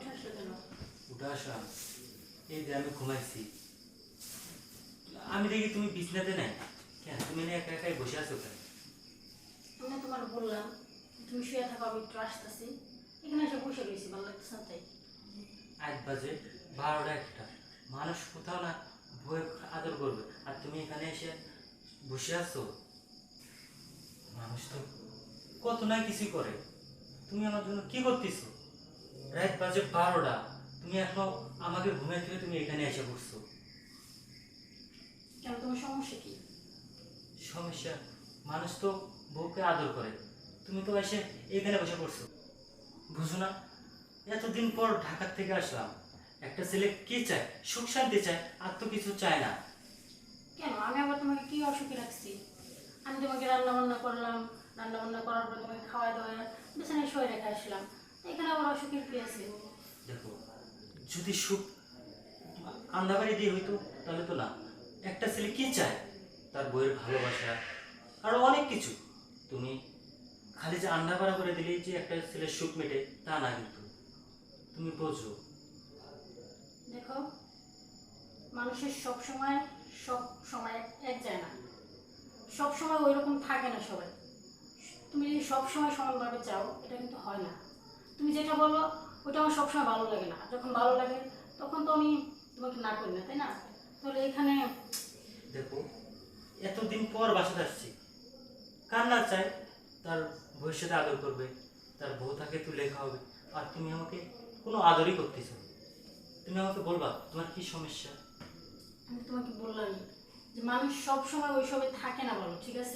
উঠে আসলে কেন উঠে আসা এই যে আমি ঘুমাইছি। আমি দেখি তুমি বিছনাতে নাই। কেন? তুমি না একা একাই বসে আছো কেন? আমি তোমার বললাম তুমি শুয়ে থাকো আমি একটু আসতেছি। এখানে এসে বসে গেছি ভালো লাগতেছে না তাই। বাজে বারোটা একটা। মানুষ কোথাও না বই আদর করবে। আর তুমি এখানে এসে বসে আছো? মানুষ তো কত না কিছু করে। তুমি আমার জন্য কি করতেছো? রাত বাজে বারোটা। তুমি এখনও আমাকে ঘুমিয়ে থেকে তুমি এখানে এসে বসছো কেন তোমার সমস্যা কি? সমস্যা? মানুষ তো বউকে আদর করে। তুমি তো এসে এখানে বসে পড়ছো। বুঝো না এতদিন পর ঢাকার থেকে আসলাম। একটা ছেলে কি চায়? সুখ শান্তি চায় আর তো কিছু চায় না। কেন? আমি আবার তোমাকে কি অসুখী রাখছি? আমি তোমাকে রান্না বান্না করলাম রান্না বান্না করার পর তোমাকে খাওয়া দাওয়া বিছানায় শুয়ে রেখে আসলাম। এখানে আবার অসুখের কি আছে? দেখো যদি সুখ আন্দাবাড়ি দিয়ে হইতো তাহলে তো না। একটা ছেলে কি চায়? তার বইয়ের ভালোবাসা আরও অনেক কিছু। তুমি খালি যে আন্ডাপাড়া করে দিলেই যে একটা ছেলের সুখ মেটে তা না কিন্তু। তুমি বোঝো। দেখো মানুষের সব সময় সব সময় এক- যায় না। সব সময় ওই রকম থাকে না সবাই। তুমি যদি সব সময় সমানভাবে চাও এটা কিন্তু হয় না। তুমি যেটা বলো ওটা আমার সবসময় ভালো লাগে না। যখন ভালো লাগে তখন তো আমি তোমাকে না করি না তাই না? তাহলে এখানে দেখো এতদিন পর বাসাতে আসছি। কার না চায় তার ভবিষ্যতে আদর করবে তার বউ তাকে তুলে খাওয়াবে আর তুমি আমাকে কোনো আদরই করতেছো। তুমি আমাকে বলবা তোমার কি সমস্যা? আমি তোমাকে বললাম যে মানুষ সব সময় ওইসবে থাকে না বলো ঠিক আছে?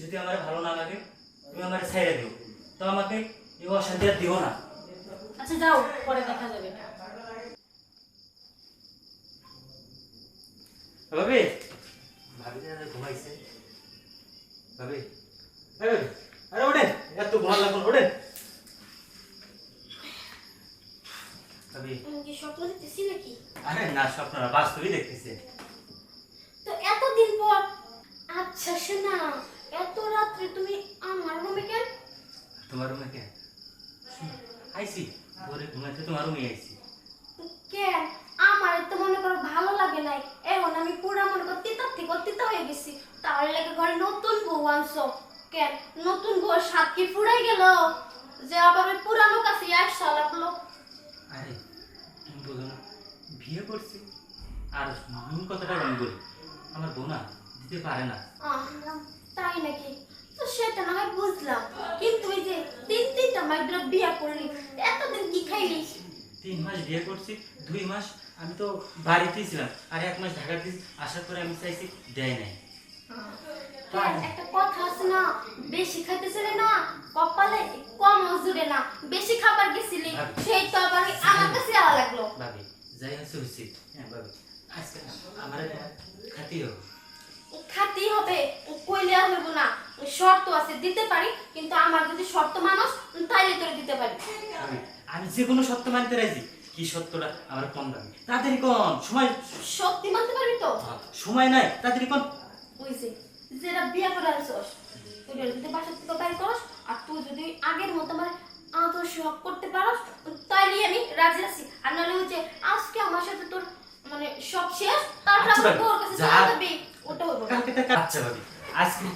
যদি আমার ভালো না লাগে তুমি আমার ছেড়ে দিও। তো আমাকে অশান্তি আর দিও না। আচ্ছা যাও পরে দেখা যাবে। ভাবি? ভাবি ঘুমাইছে। ভাবি? আরে ওঠেন এত ওঠেন ভাবি? কি স্বপ্ন দেখতেছি নাকি? আরে না স্বপ্ন না বাস্তবই দেখতেছে। তো এতদিন পর আচ্ছা শোনা এত রাত্রে তুমি আমার রুমে কেন? তোমার রুমে কে? আইসি পরে ঘুমাইতে তোমার রুমে আইসি কেন আমার তো মনে করো ভালো লাগে নাই। এখন আমি পুরা মনে করো তিতা থেকে তিতা হয়ে গেছি। তার লাগে ঘরে নতুন বউ আনছো। কেন নতুন বউ সাত কি ফুরাই গেল? যে আবার পুরানো কাছে একশো লাগল আরে তুমি বোঝো না বিয়ে করছি। আর মূল কথাটা আমি বলি আমার বোন দিতে পারে না। তাই নাকি? তো সেটা না হয় বুঝলাম। কিন্তু ওই যে তিন তিনটা মাইগ্রা বিয়া করলি এতদিন কি খাইলি? তিন মাস বিয়ে করছি দুই মাস আমি তো বাড়িতেই ছিলাম আর এক মাস ঢাকাতে আসার পরে আমি চাইছি দেয় নাই। একটা কথা আছে না বেশি খাইতেছিলে না কপালে কম জুড়ে না বেশি খাবার গেছিলি সেই তো আবার আমার কাছে আওয়া লাগল। ভাবি যাই হচ্ছে হচ্ছে হ্যাঁ ভাবি আজকে আমার খাতি হবে। কইলে আর হইব না। শর্ত আছে দিতে পারি কিন্তু আমার যদি শর্ত মানুষ তাইলে তোরে দিতে পারি। আমি যে কোনো সত্য মানতে রাজি। কি সত্যটা আমার কম দামি তাড়াতাড়ি কোন? সময় সত্যি মানতে পারবি তো? সময় নাই তাড়াতাড়ি কোন? বুঝছি যেটা বিয়া করে আনছস তুই যদি বাসা থেকে বাইর করস আর তুই যদি আগের মতো আমার আদর্শ হক করতে পারস তাইলে আমি রাজি আছি। আর নাহলে হচ্ছে আজকে আমার সাথে তোর মানে সব শেষ তারপর আচ্ছা আমার তোর কাছে যাবি। ওটা হইব না। কালকে থেকে আচ্ছা ভাবি আজকে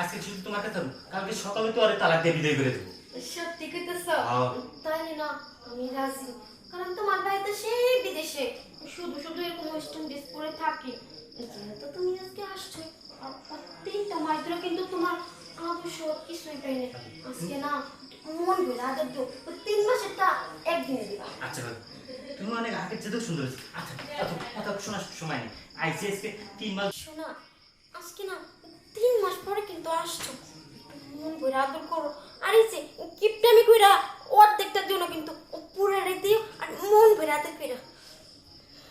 আজকে শুধু তোমাকে থাকব কালকে সকালে তো আরে তালাক দিয়ে বিদায় করে দেবো। সত্যি কইতেছ। তাইলে না আমি রাজি। কারণ তোমার ভাই তো সেই বিদেশে। শুধু শুধু এরকম ওয়েস্টার্ন ড্রেস পরে থাকি। যেহেতু তুমি আজকে আসছো আর আর তিনটা কিন্তু তোমার আদর্শ কিছুই পাই না আজকে না মন ভরে আদর দিও। তিন মাসেরটা একদিনে দিবা। আচ্ছা তুমি অনেক আগের চেয়ে সুন্দর আচ্ছা কথা এত শোনার সময় নেই আইসি আজকে তিন মাস শোনা আজকে না তিন মাস পরে কিন্তু আসছো। মন করে আদর করো। আর এই যে কিপটামি কইরা অর্ধেকটা দিও না কিন্তু পুরারে দিও, আর মন করে আদর কইরা।